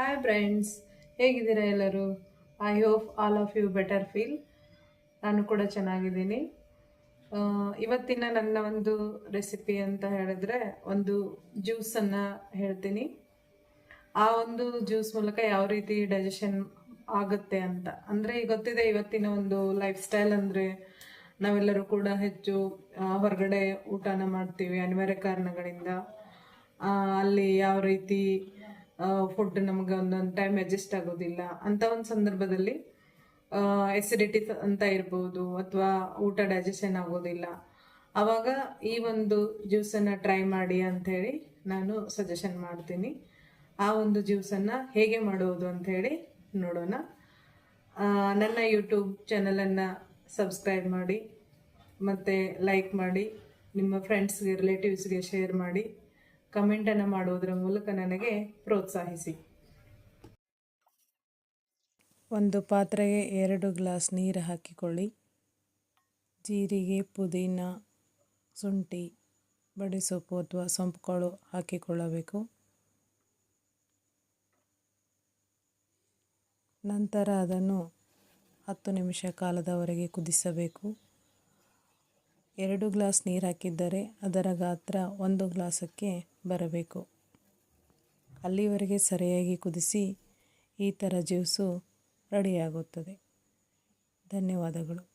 Hi friends ಹೇಗಿದ್ದೀರಾ ಎಲ್ಲರೂ? I hope all of you better feel ನಾನು ಕೂಡ ಚೆನ್ನಾಗಿದ್ದೀನಿ. ಇವತ್ತಿನ ನನ್ನ ಒಂದು ರೆಸಿಪಿ ಅಂತ ಹೇಳಿದ್ರೆ ಒಂದು ಜ್ಯೂಸನ್ನು ಹೇಳ್ತೀನಿ. ಆ ಒಂದು ಜ್ಯೂಸ್ ಮೂಲಕ ಯಾವ ರೀತಿ ಡೈಜೆಷನ್ ಆಗುತ್ತೆ ಅಂತ. ಅಂದರೆ ಈಗ ಗೊತ್ತಿದೆ, ಇವತ್ತಿನ ಒಂದು ಲೈಫ್ ಸ್ಟೈಲ್ ಅಂದರೆ ನಾವೆಲ್ಲರೂ ಕೂಡ ಹೆಚ್ಚು ಹೊರಗಡೆ ಊಟನ ಮಾಡ್ತೀವಿ, ಅನಿವಾರ್ಯ ಕಾರಣಗಳಿಂದ. ಅಲ್ಲಿ ಯಾವ ರೀತಿ ಫುಡ್ ನಮ್ಗೆ ಒಂದೊಂದು ಟೈಮ್ ಅಡ್ಜಸ್ಟ್ ಆಗೋದಿಲ್ಲ. ಅಂತ ಒಂದು ಸಂದರ್ಭದಲ್ಲಿ ಎಸಿಡಿಟಿ ಅಂತ ಇರ್ಬೋದು ಅಥವಾ ಊಟ ಡೈಜೆಷನ್ ಆಗೋದಿಲ್ಲ. ಆವಾಗ ಈ ಒಂದು ಜ್ಯೂಸನ್ನು ಟ್ರೈ ಮಾಡಿ ಅಂಥೇಳಿ ನಾನು ಸಜೆಷನ್ ಮಾಡ್ತೀನಿ. ಆ ಒಂದು ಜ್ಯೂಸನ್ನು ಹೇಗೆ ಮಾಡುವುದು ಅಂಥೇಳಿ ನೋಡೋಣ. ನನ್ನ ಯೂಟ್ಯೂಬ್ ಚಾನಲನ್ನು ಸಬ್ಸ್ಕ್ರೈಬ್ ಮಾಡಿ, ಮತ್ತು ಲೈಕ್ ಮಾಡಿ, ನಿಮ್ಮ ಫ್ರೆಂಡ್ಸ್ಗೆ ರಿಲೇಟಿವ್ಸ್ಗೆ ಶೇರ್ ಮಾಡಿ. ಕಮೆಂಟನ್ನು ಮಾಡುವುದರ ಮೂಲಕ ನನಗೆ ಪ್ರೋತ್ಸಾಹಿಸಿ. ಒಂದು ಪಾತ್ರೆಗೆ ಎರಡು ಗ್ಲಾಸ್ ನೀರು ಹಾಕಿಕೊಳ್ಳಿ. ಜೀರಿಗೆ, ಪುದೀನ, ಶುಂಠಿ ಬಡಿಸೊಪ್ಪು ಅಥವಾ ಸೊಂಪುಗಳು ಹಾಕಿಕೊಳ್ಳಬೇಕು. ನಂತರ ಅದನ್ನು ಹತ್ತು ನಿಮಿಷ ಕಾಲದವರೆಗೆ ಕುದಿಸಬೇಕು. ಎರಡು ಗ್ಲಾಸ್ ನೀರು ಹಾಕಿದ್ದರೆ ಅದರ ಗಾತ್ರ ಒಂದು ಗ್ಲಾಸಕ್ಕೆ ಬರಬೇಕು. ಅಲ್ಲಿವರೆಗೆ ಸರಿಯಾಗಿ ಕುದಿಸಿ ಈ ಥರ ಜ್ಯೂಸು ರೆಡಿಯಾಗುತ್ತದೆ. ಧನ್ಯವಾದಗಳು.